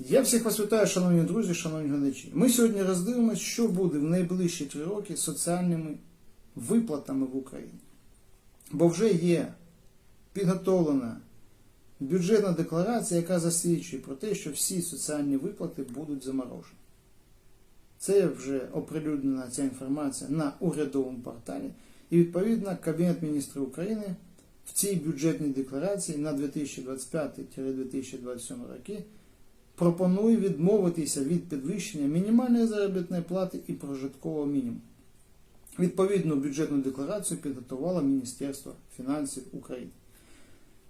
Я всіх вас вітаю, шановні друзі, шановні глядачі. Ми сьогодні роздивимося, що буде в найближчі три роки соціальними виплатами в Україні. Бо вже є підготовлена бюджетна декларація, яка засвідчує про те, що всі соціальні виплати будуть заморожені. Це вже оприлюднена ця інформація на урядовому порталі. І відповідно Кабінет міністрів України в цій бюджетній декларації на 2025-2027 роки пропонує відмовитися від підвищення мінімальної заробітної плати і прожиткового мінімуму. Відповідну бюджетну декларацію підготувало Міністерство фінансів України.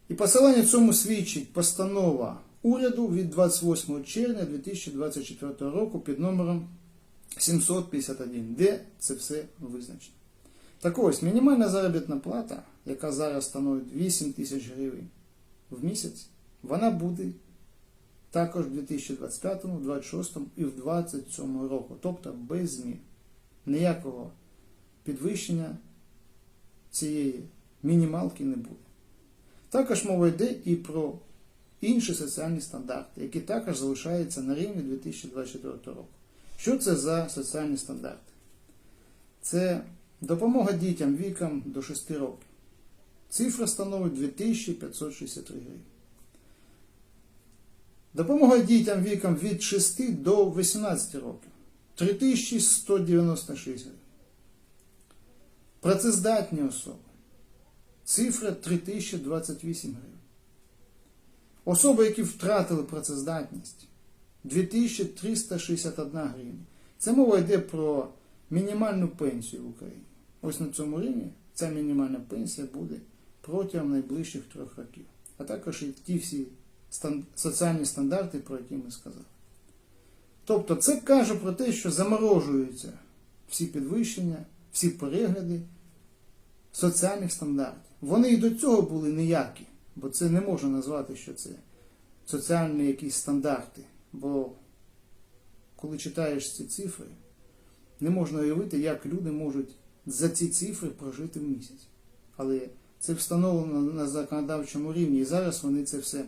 І посилання цьому свідчить постанова уряду від 28 червня 2024 року під номером 751, де це все визначено. Так ось, мінімальна заробітна плата, яка зараз становить 8 тисяч гривень в місяць, вона буде також в 2025, 2026 і в 2027 року, тобто без змін. Ніякого підвищення цієї мінімалки не буде. Також мова йде і про інші соціальні стандарти, які також залишаються на рівні 2024 року. Що це за соціальні стандарти? Це допомога дітям віком до 6 років. Цифра становить 2563 гривні. Допомога дітям віком від 6 до 18 років 3196 гривень. Працездатні особи. Цифра 3028 гривень. Особи, які втратили працездатність 2361 гривня. Це мова йде про мінімальну пенсію в Україні. Ось на цьому рівні ця мінімальна пенсія буде протягом найближчих трьох років. А також і ті всі соціальні стандарти, про які ми сказали. Тобто це каже про те, що заморожуються всі підвищення, всі перегляди соціальних стандартів. Вони і до цього були ніякі, бо це не можна назвати, що це соціальні якісь стандарти. Бо коли читаєш ці цифри, не можна уявити, як люди можуть за ці цифри прожити в місяць. Але це встановлено на законодавчому рівні, і зараз вони це все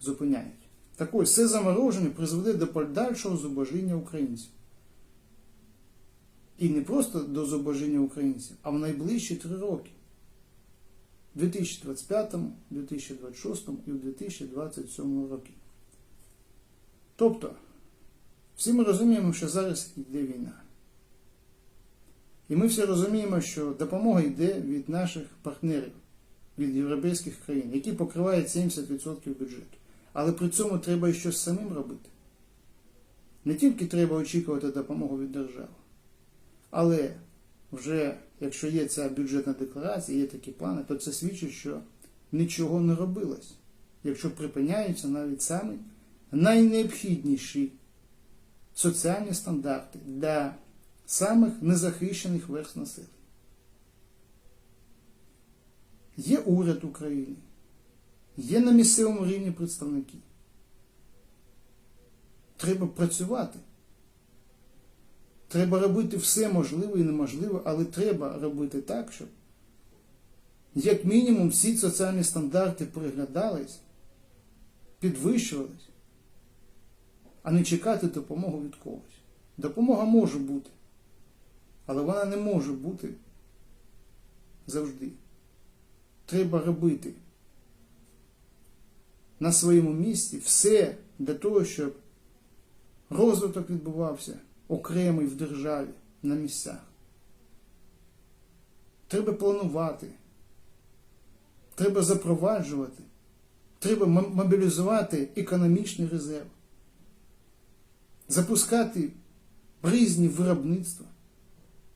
зупиняють. Так ось, це замороження призведе до подальшого зубожіння українців. І не просто до зубожіння українців, а в найближчі три роки. У 2025, 2026 і в 2027 році. Тобто, всі ми розуміємо, що зараз йде війна. І ми всі розуміємо, що допомога йде від наших партнерів, від європейських країн, які покривають 70% бюджету. Але при цьому треба і щось самим робити. Не тільки треба очікувати допомогу від держави, але вже якщо є ця бюджетна декларація, є такі плани, то це свідчить, що нічого не робилось, якщо припиняються навіть самі найнеобхідніші соціальні стандарти для самих незахищених верст населення. Є уряд України, є на місцевому рівні представники. Треба працювати. Треба робити все можливе і неможливе, але треба робити так, щоб як мінімум всі соціальні стандарти переглядались, підвищувались, а не чекати допомогу від когось. Допомога може бути, але вона не може бути завжди. Треба робити на своєму місці все для того, щоб розвиток відбувався окремий в державі на місцях. Треба планувати, треба запроваджувати, треба мобілізувати економічний резерв, запускати різні виробництва.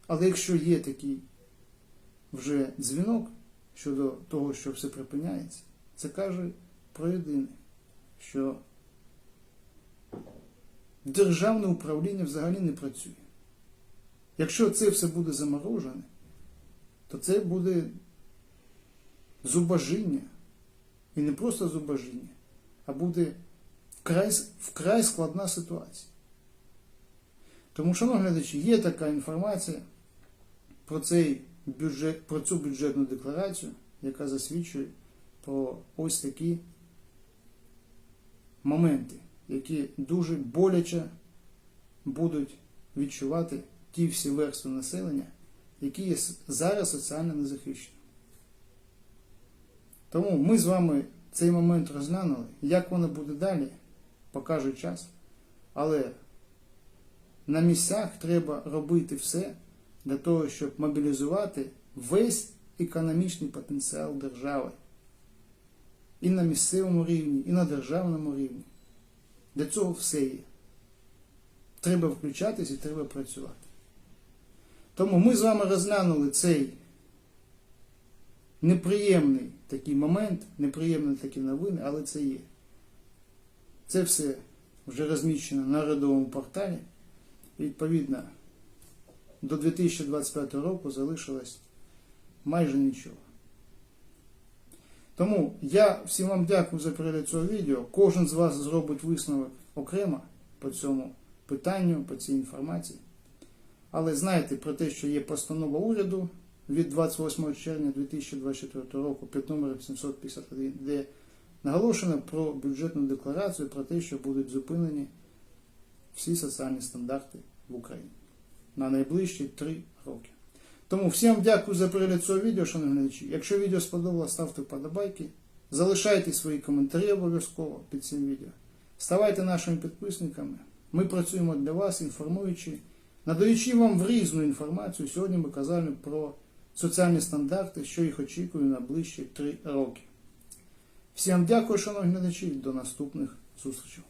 Але якщо є такий вже дзвінок щодо того, що все припиняється, це каже про єдине, що державне управління взагалі не працює. Якщо це все буде заморожене, то це буде зубожіння. І не просто зубожіння, а буде вкрай, вкрай складна ситуація. Тому, шановні глядачі, є така інформація про, цей бюджет, про цю бюджетну декларацію, яка засвідчує про ось такі моменти які дуже боляче будуть відчувати ті всі верстви населення, які є зараз соціально незахищені. Тому ми з вами цей момент розглянули. Як воно буде далі, покаже час. Але на місцях треба робити все для того, щоб мобілізувати весь економічний потенціал держави. І на місцевому рівні, і на державному рівні. Для цього все є. Треба включатись і треба працювати. Тому ми з вами розглянули цей неприємний такий момент, неприємні такі новини, але це є. Це все вже розміщено на радовому порталі. І, Відповідно, до 2025 року залишилось майже нічого. Тому я всім вам дякую за перегляд цього відео. Кожен з вас зробить висновок окремо по цьому питанню, по цій інформації. Але знайте про те, що є постанова уряду від 28 червня 2024 року під номером 751, де наголошено про бюджетну декларацію, про те, що будуть зупинені всі соціальні стандарти в Україні на найближчі три роки. Тому всім дякую за перегляд цього відео, шановні глядачі. Якщо відео сподобалось, ставте вподобайки, залишайте свої коментарі обов'язково під цим відео. Ставайте нашими підписниками. Ми працюємо для вас, інформуючи, надаючи вам в різну інформацію. Сьогодні ми казали про соціальні стандарти, що їх очікує на ближчі три роки. Всім дякую, шановні глядачі, до наступних зустрічей.